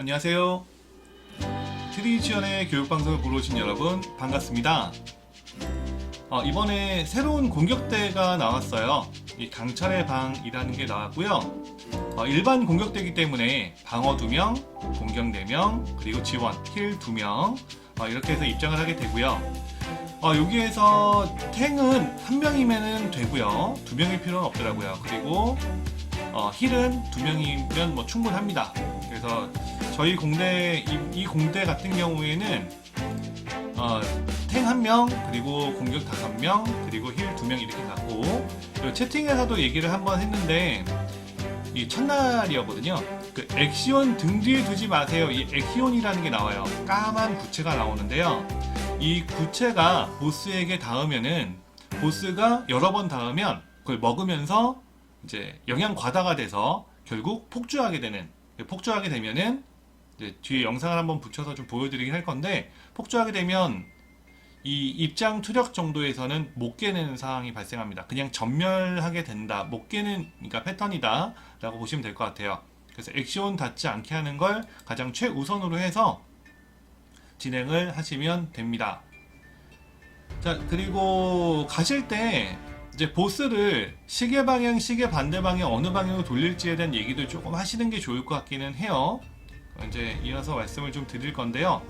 안녕하세요. 트리지언의 교육방송을 보러 오신 여러분 반갑습니다. 어, 이번에 새로운 공격대가 나왔어요. 이 강철의 방이라는 게 나왔고요. 어, 일반 공격대이기 때문에 방어 2명, 공격 4명, 그리고 지원, 힐 2명 어, 이렇게 해서 입장을 하게 되고요. 어, 여기에서 탱은 한 명이면 되고요. 두 명일 필요는 없더라고요. 그리고 어, 힐은 두 명이면 뭐 충분합니다. 그래서 저희 공대 이, 이 공대 같은 경우에는 어, 탱한 명, 그리고 공격 다섯 명, 그리고 힐 두 명 이렇게 갖고 채팅에서도 얘기를 한번 했는데 이 첫날이었거든요. 그 엑시온 등 뒤에 두지 마세요. 이 엑시온이라는 게 나와요. 까만 구체가 나오는데요. 이 구체가 보스에게 닿으면은 보스가 여러 번 닿으면 그걸 먹으면서 이제 영양 과다가 돼서 결국 폭주하게 되는 폭주하게 되면은 뒤에 영상을 한번 붙여서 좀 보여드리긴 할 건데 폭주하게 되면 이 입장 투력 정도에서는 못 깨는 상황이 발생합니다. 그냥 전멸하게 된다. 못 깨는 그러니까 패턴이다 라고 보시면 될 것 같아요. 그래서 액션 닿지 않게 하는 걸 가장 최우선으로 해서 진행을 하시면 됩니다. 자 그리고 가실 때 이제 보스를 시계 방향, 시계 반대 방향 어느 방향으로 돌릴지에 대한 얘기도 조금 하시는 게 좋을 것 같기는 해요. 이제 이어서 말씀을 좀 드릴 건데요.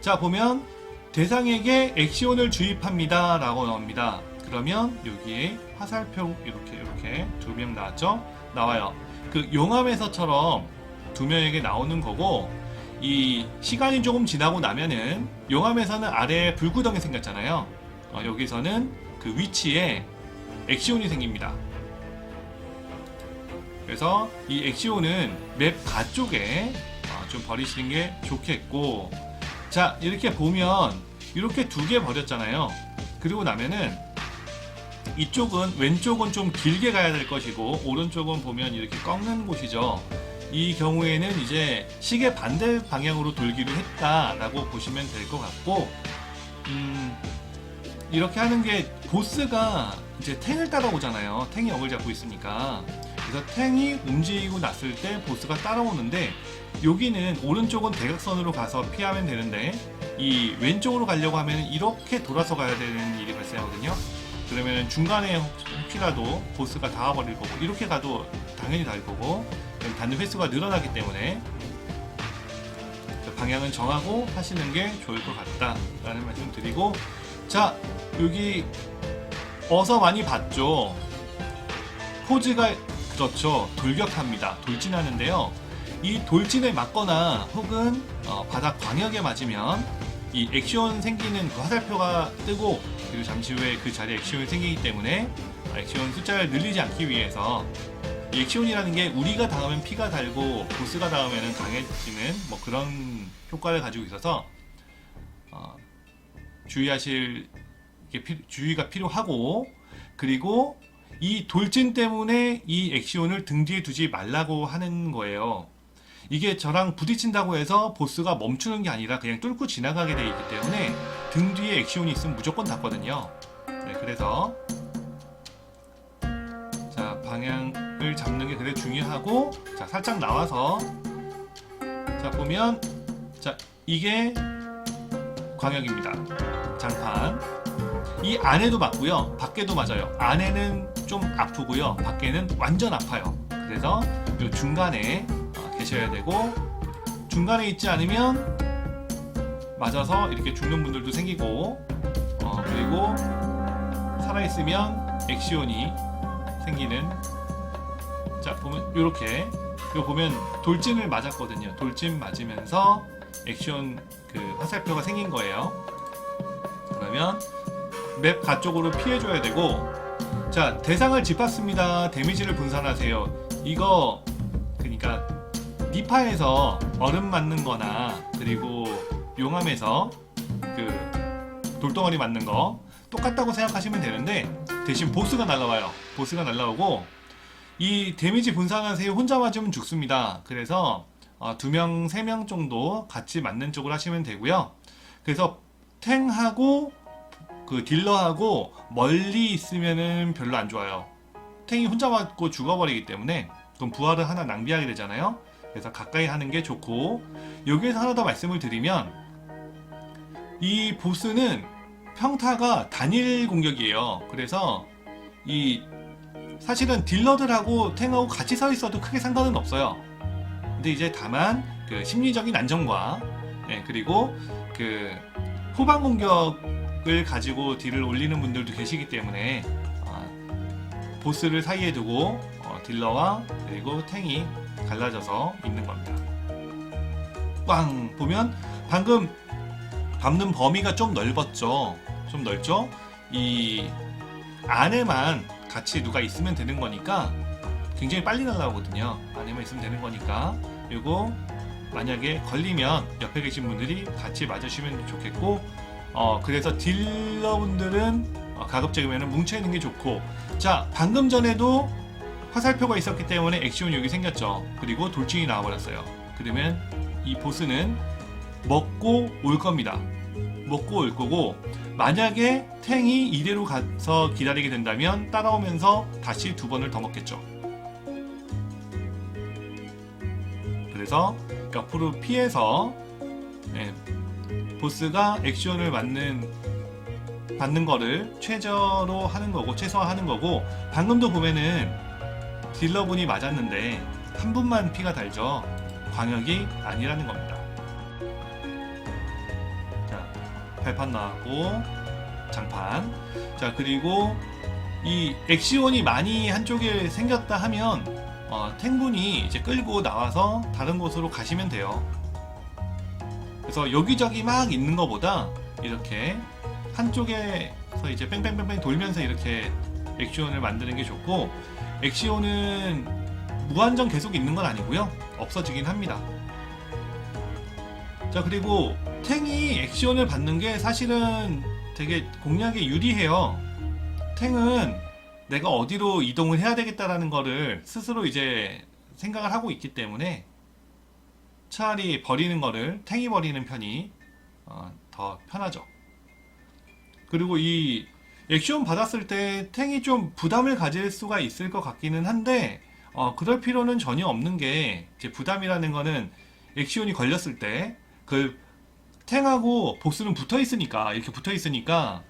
자 보면 대상에게 액시온을 주입합니다 라고 나옵니다. 그러면 여기에 화살표 이렇게 이렇게 두 명 나왔죠? 나와요. 그 용암에서처럼 두 명에게 나오는 거고 이 시간이 조금 지나고 나면은 용암에서는 아래에 불구덩이 생겼잖아요. 어, 여기서는 그 위치에 액시온이 생깁니다. 그래서 이 액시온은 맵 가쪽에 어, 좀 버리시는 게 좋겠고 자 이렇게 보면 이렇게 두 개 버렸잖아요. 그리고 나면은 이쪽은 왼쪽은 좀 길게 가야 될 것이고 오른쪽은 보면 이렇게 꺾는 곳이죠. 이 경우에는 이제 시계 반대 방향으로 돌기로 했다라고 보시면 될 것 같고 음, 이렇게 하는 게 보스가 이제 탱을 따라오잖아요. 탱이 역을 잡고 있으니까. 그래서 탱이 움직이고 났을 때 보스가 따라오는데 여기는 오른쪽은 대각선으로 가서 피하면 되는데 이 왼쪽으로 가려고 하면 이렇게 돌아서 가야 되는 일이 발생하거든요. 그러면 중간에 혹시라도 보스가 닿아버릴 거고 이렇게 가도 당연히 닿을 거고 닿는 횟수가 늘어나기 때문에 그 방향은 정하고 하시는 게 좋을 것 같다라는 말씀 드리고 자 여기 어서 많이 봤죠? 포즈가 그렇죠. 돌격합니다. 돌진하는데요. 이 돌진에 맞거나 혹은 어, 바닥 광역에 맞으면 이 액션 생기는 그 화살표가 뜨고 그리고 잠시 후에 그 자리에 액션이 생기기 때문에 액션 숫자를 늘리지 않기 위해서 이 액션이라는 게 우리가 닿으면 피가 달고 보스가 닿으면 강해지는 뭐 그런 효과를 가지고 있어서 어, 주의하실 주의가 필요하고 그리고 이 돌진 때문에 이 액시온을 등 뒤에 두지 말라고 하는 거예요. 이게 저랑 부딪힌다고 해서 보스가 멈추는 게 아니라 그냥 뚫고 지나가게 돼 있기 때문에 등 뒤에 액시온이 있으면 무조건 닿거든요. 네, 그래서 자 방향을 잡는 게 되게 중요하고 자 살짝 나와서 자 보면 자 이게 광역입니다. 장판 이 안에도 맞고요 밖에도 맞아요. 안에는 좀 아프고요 밖에는 완전 아파요. 그래서 요 중간에 어, 계셔야 되고 중간에 있지 않으면 맞아서 이렇게 죽는 분들도 생기고 어, 그리고 살아있으면 액시온이 생기는 자 보면 이렇게 요 보면 돌진을 맞았거든요 돌진 맞으면서 액션 그 화살표가 생긴 거예요 그러면 맵 가쪽으로 피해줘야 되고 자 대상을 짚었습니다 데미지를 분산하세요 이거 그러니까 니파에서 얼음 맞는 거나 그리고 용암에서 그 돌덩어리 맞는 거 똑같다고 생각하시면 되는데 대신 보스가 날라와요. 보스가 날라오고 이 데미지 분산하세요 혼자 맞으면 죽습니다. 그래서 어, 두 명, 세 명 정도 같이 맞는 쪽으로 하시면 되고요. 그래서 탱하고 그 딜러하고 멀리 있으면은 별로 안 좋아요. 탱이 혼자 맞고 죽어버리기 때문에 그럼 부활을 하나 낭비하게 되잖아요. 그래서 가까이 하는 게 좋고 여기에서 하나 더 말씀을 드리면 이 보스는 평타가 단일 공격이에요. 그래서 이 사실은 딜러들하고 탱하고 같이 서 있어도 크게 상관은 없어요. 근데 이제 다만 그 심리적인 안정과 예, 그리고 그 후방 공격을 가지고 딜을 올리는 분들도 계시기 때문에 아, 보스를 사이에 두고 어, 딜러와 그리고 탱이 갈라져서 있는 겁니다. 빵 보면 방금 밟는 범위가 좀 넓었죠. 좀 넓죠? 이 안에만 같이 누가 있으면 되는 거니까 굉장히 빨리 날라오거든요. 안에만 있으면 되는 거니까 그리고 만약에 걸리면 옆에 계신 분들이 같이 맞으시면 좋겠고 어 그래서 딜러분들은 어, 가급적이면 뭉쳐 있는 게 좋고 자 방금 전에도 화살표가 있었기 때문에 액션이 여기 생겼죠. 그리고 돌진이 나와버렸어요. 그러면 이 보스는 먹고 올 겁니다. 먹고 올 거고 만약에 탱이 이대로 가서 기다리게 된다면 따라오면서 다시 두 번을 더 먹겠죠. 그래서 옆으로 피해서 예, 보스가 액션을 맞는 받는 거를 최저로 하는 거고 최소화하는 거고 방금도 보면은 딜러분이 맞았는데 한 분만 피가 달죠. 광역이 아니라는 겁니다. 자, 발판 나왔고 장판. 자, 그리고 이 엑시온이 많이 한쪽에 생겼다 하면 어, 탱분이 이제 끌고 나와서 다른 곳으로 가시면 돼요. 그래서 여기저기 막 있는 것보다 이렇게 한쪽에서 이제 뺑뺑뺑뺑 돌면서 이렇게 엑시온을 만드는 게 좋고 엑시온은 무한정 계속 있는 건 아니고요. 없어지긴 합니다. 자 그리고 탱이 액션을 받는 게 사실은 되게 공략에 유리해요. 탱은 내가 어디로 이동을 해야 되겠다라는 거를 스스로 이제 생각을 하고 있기 때문에 차라리 버리는 거를 탱이 버리는 편이 어, 더 편하죠. 그리고 이 액션 받았을 때 탱이 좀 부담을 가질 수가 있을 것 같기는 한데 어, 그럴 필요는 전혀 없는 게 부담이라는 거는 액션이 걸렸을 때 그 탱하고 보스는 붙어 있으니까 이렇게 붙어 있으니까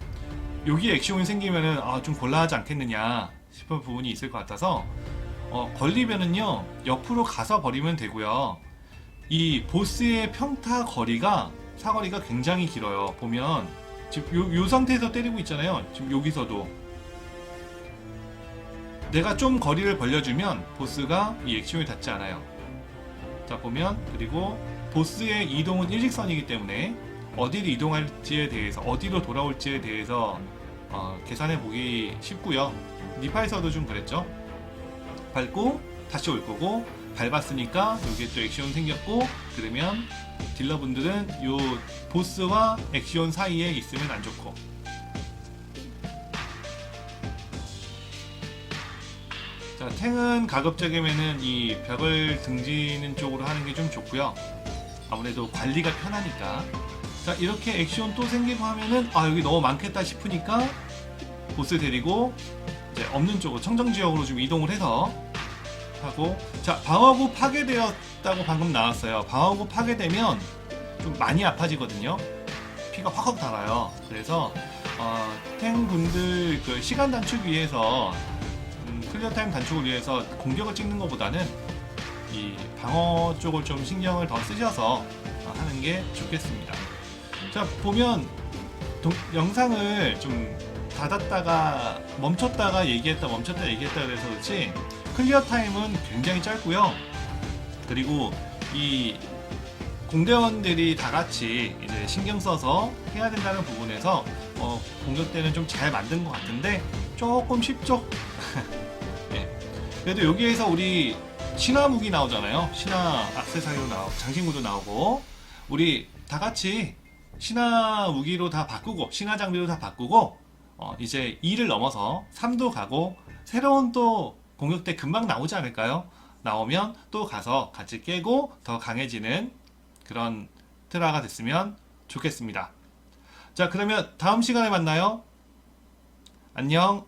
여기 액션이 생기면은 아, 좀 곤란하지 않겠느냐 싶은 부분이 있을 것 같아서 어, 걸리면은요 옆으로 가서 버리면 되고요. 이 보스의 평타 거리가 사거리가 굉장히 길어요. 보면 지금 요, 요 상태에서 때리고 있잖아요. 지금 여기서도. 내가 좀 거리를 벌려주면 보스가 이 액션이 닿지 않아요. 자 보면 그리고 보스의 이동은 일직선이기 때문에 어디로 이동할지에 대해서 어디로 돌아올지에 대해서 어, 계산해 보기 쉽고요. 니파에서도 좀 그랬죠. 밟고 다시 올 거고 밟았으니까 여기에 또 액션 생겼고 그러면 딜러분들은 요 보스와 액션 사이에 있으면 안 좋고 자 탱은 가급적이면은 이 벽을 등지는 쪽으로 하는 게 좀 좋고요. 아무래도 관리가 편하니까 자 이렇게 액션 또 생기고 하면은 아 여기 너무 많겠다 싶으니까 보스 데리고 이제 없는 쪽으로 청정 지역으로 좀 이동을 해서 하고 자 방어구 파괴되었다고 방금 나왔어요. 방어구 파괴되면 좀 많이 아파지거든요. 피가 확확 달아요. 그래서 어, 탱 분들 그 시간 단축 위해서 음, 클리어 타임 단축을 위해서 공격을 찍는 것보다는 이 방어 쪽을 좀 신경을 더 쓰셔서 어, 하는 게 좋겠습니다. 자 보면 동- 영상을 좀 닫았다가 멈췄다가 얘기했다 멈췄다 얘기했다 그래서 그렇지 클리어 타임은 굉장히 짧고요. 그리고 이 공대원들이 다 같이 이제 신경 써서 해야 된다는 부분에서 어, 공격 때는 좀 잘 만든 것 같은데 조금 쉽죠. 예. 그래도 여기에서 우리 신화 무기 나오잖아요. 신화 악세사리로 나오고 장신구도 나오고 우리 다 같이 신화 무기로 다 바꾸고 신화 장비로 다 바꾸고 어, 이제 2를 넘어서 3도 가고 새로운 또 공격대 금방 나오지 않을까요? 나오면 또 가서 같이 깨고 더 강해지는 그런 트라가 됐으면 좋겠습니다. 자, 그러면 다음 시간에 만나요. 안녕.